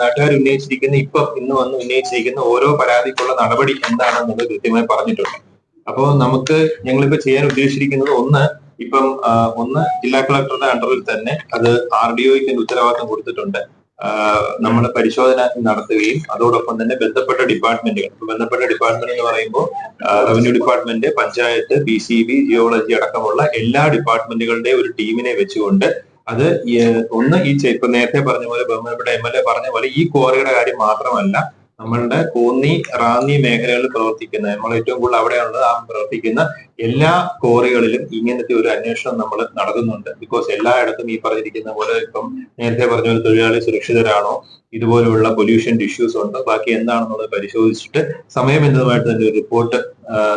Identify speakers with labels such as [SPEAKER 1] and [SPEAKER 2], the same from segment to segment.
[SPEAKER 1] നാട്ടുകാർ ഉന്നയിച്ചിരിക്കുന്ന ഇപ്പൊ ഇന്ന് വന്ന് ഉന്നയിച്ചിരിക്കുന്ന ഓരോ പരാതിക്കുള്ള നടപടി എന്താണെന്നുള്ളത് കൃത്യമായി പറഞ്ഞിട്ടുണ്ട്. അപ്പോൾ നമുക്ക് ഞങ്ങളിപ്പോ ചെയ്യാൻ ഉദ്ദേശിച്ചിരിക്കുന്നത് ഒന്ന് ഇപ്പം ഒന്ന് ജില്ലാ കളക്ടറുടെ അണ്ടറിൽ തന്നെ അത് ആർ ഡി ഒക്ക് ഉത്തരവാദിത്തം കൊടുത്തിട്ടുണ്ട്. നമ്മൾ പരിശോധന നടത്തുകയും അതോടൊപ്പം തന്നെ ബന്ധപ്പെട്ട ഡിപ്പാർട്ട്മെന്റുകൾ. ബന്ധപ്പെട്ട ഡിപ്പാർട്ട്മെന്റ് എന്ന് പറയുമ്പോൾ revenue department panchayat P C B geology അടക്കമുള്ള എല്ലാ ഡിപ്പാർട്ട്മെന്റുകളുടെ ഒരു ടീമിനെ വെച്ചുകൊണ്ട് അത് ഒന്ന് ഈ ഇപ്പൊ നേരത്തെ പറഞ്ഞ പോലെ ബഹുമാനപ്പെട്ട എം എൽ എ പറഞ്ഞ പോലെ ഈ ക്വാറിയുടെ കാര്യം മാത്രമല്ല നമ്മളുടെ കോന്നി റാന്നി മേഖലകളിൽ പ്രവർത്തിക്കുന്ന നമ്മൾ ഏറ്റവും കൂടുതൽ അവിടെയുള്ള ആ പ്രവർത്തിക്കുന്ന എല്ലാ കോറികളിലും ഇങ്ങനത്തെ ഒരു അന്വേഷണം നമ്മൾ നടത്തുന്നുണ്ട്. ബിക്കോസ് എല്ലായിടത്തും ഈ പറഞ്ഞിരിക്കുന്ന പോലെ ഇപ്പം നേരത്തെ പറഞ്ഞ പോലെ തൊഴിലാളി സുരക്ഷിതരാണോ ഇതുപോലെയുള്ള പൊല്യൂഷൻ ഇഷ്യൂസ് ഉണ്ട്. ബാക്കി എന്താണെന്നുള്ളത് പരിശോധിച്ചിട്ട് സമയബന്ധിതമായിട്ട് തന്നെ ഒരു റിപ്പോർട്ട്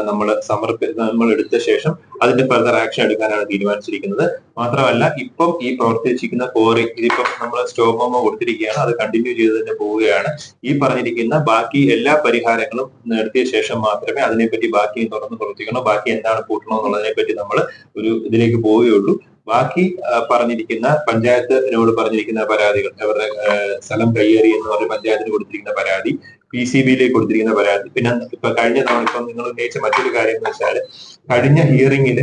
[SPEAKER 1] നമ്മൾ സമർപ്പി നമ്മൾ എടുത്ത ശേഷം അതിന്റെ ഫർദർ ആക്ഷൻ എടുക്കാനാണ് തീരുമാനിച്ചിരിക്കുന്നത്. മാത്രമല്ല ഇപ്പം ഈ പ്രവർത്തിച്ചിരിക്കുന്ന കോറി ഇതിപ്പം നമ്മൾ സ്റ്റോമോമോ കൊടുത്തിരിക്കുകയാണ്. അത് കണ്ടിന്യൂ ചെയ്ത് തന്നെ പോവുകയാണ്. ഈ പറഞ്ഞിരിക്കുന്ന ബാക്കി എല്ലാ പരിഹാരങ്ങളും നടത്തിയ ശേഷം മാത്രമേ അതിനെപ്പറ്റി ബാക്കി തുറന്ന് പ്രവർത്തിക്കണോ ബാക്കി എന്താണ് കൂട്ടണോ എന്നുള്ളതിനെ പറ്റി നമ്മൾ ഒരു ഇതിലേക്ക് പോവുകയുള്ളൂ. ബാക്കി പറഞ്ഞിരിക്കുന്ന പഞ്ചായത്തിനോട് പറഞ്ഞിരിക്കുന്ന പരാതികൾ അവരുടെ സ്ഥലം കയ്യേറി എന്ന് പറഞ്ഞ പഞ്ചായത്തിന് കൊടുത്തിരിക്കുന്ന പരാതി പി സി ബിയിലേക്ക് കൊടുത്തിരിക്കുന്ന പരാതി. പിന്നെ ഇപ്പൊ കഴിഞ്ഞ തവണ ഇപ്പം നിങ്ങൾ ഉന്നയിച്ച മറ്റൊരു കാര്യം എന്ന് വെച്ചാൽ കഴിഞ്ഞ ഹിയറിംഗിൽ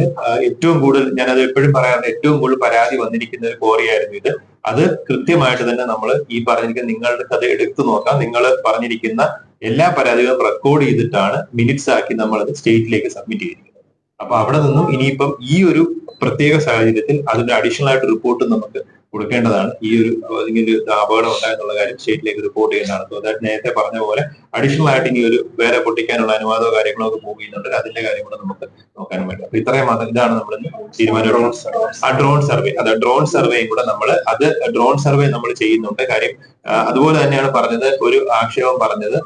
[SPEAKER 1] ഏറ്റവും കൂടുതൽ ഞാൻ അത് എപ്പോഴും പറയാറുണ്ട് ഏറ്റവും കൂടുതൽ പരാതി വന്നിരിക്കുന്ന ഒരു കോറിയായിരുന്നു ഇത്. അത് കൃത്യമായിട്ട് തന്നെ നമ്മൾ ഈ പറഞ്ഞിരിക്കുന്ന നിങ്ങളുടെ അത് എടുത്തു നോക്കാം. നിങ്ങൾ പറഞ്ഞിരിക്കുന്ന എല്ലാ പരാതികളും റെക്കോർഡ് ചെയ്തിട്ടാണ് മിനിറ്റ്സ് ആക്കി നമ്മൾ അത് സ്റ്റേറ്റിലേക്ക് സബ്മിറ്റ് ചെയ്തിരിക്കുന്നത്. അപ്പൊ അവിടെ നിന്നും ഇനിയിപ്പം ഈ ഒരു പ്രത്യേക സാഹചര്യത്തിൽ അതിന്റെ അഡീഷണൽ ആയിട്ട് റിപ്പോർട്ട് നമുക്ക് കൊടുക്കേണ്ടതാണ്. ഈ ഒരു ഇങ്ങനെ ഒരു അപകടം ഉണ്ടായെന്നുള്ള കാര്യം സ്റ്റേറ്റിലേക്ക് റിപ്പോർട്ട് ചെയ്യുന്നതാണ് സോ ദാറ്റ് നേരത്തെ പറഞ്ഞ പോലെ അഡീഷണൽ ആയിട്ട് ഇനി ഒരു വേറെ പൊട്ടിക്കാനുള്ള അനുവാദമോ കാര്യങ്ങളോ ഒക്കെ മൂവ് ചെയ്യുന്നുണ്ട്. അതിന്റെ കാര്യം കൂടെ നമുക്ക് നോക്കാനും വേണ്ടി. അപ്പൊ ഇത്രയും മാത്രം ഇതാണ് നമ്മൾ തീരുമാനം. ആ ഡ്രോൺ സർവേ അത് ഡ്രോൺ സർവേയും കൂടെ നമ്മൾ അത് ഡ്രോൺ സർവേ നമ്മൾ ചെയ്യുന്നുണ്ട്. കാര്യം അതുപോലെ തന്നെയാണ് പറഞ്ഞത്. ഒരു ആക്ഷേപം പറഞ്ഞത്.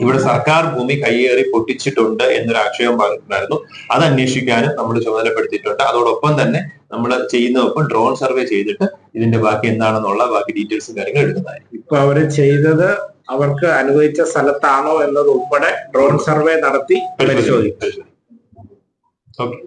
[SPEAKER 1] ഇവിടെ സർക്കാർ ഭൂമി കയ്യേറി പൊട്ടിച്ചിട്ടുണ്ട് എന്നൊരു ആക്ഷേപം പറഞ്ഞിട്ടുണ്ടായിരുന്നു അത് അന്വേഷിക്കാനും നമ്മൾ ചുമതലപ്പെടുത്തിയിട്ടുണ്ട്. അതോടൊപ്പം തന്നെ നമ്മൾ ചെയ്യുന്നതൊപ്പം ഡ്രോൺ സർവേ ചെയ്തിട്ട് ഇതിന്റെ ബാക്കി എന്താണെന്നുള്ള ബാക്കി ഡീറ്റെയിൽസും കാര്യങ്ങളും എടുക്കുന്നതായിരിക്കും.
[SPEAKER 2] ഇപ്പൊ അവർ ചെയ്തത് അവർക്ക് അനുവദിച്ച സ്ഥലത്താണോ എന്നത് ഉൾപ്പെടെ ഡ്രോൺ സർവേ നടത്തി പരിശോധിക്കും.
[SPEAKER 1] ഓക്കെ.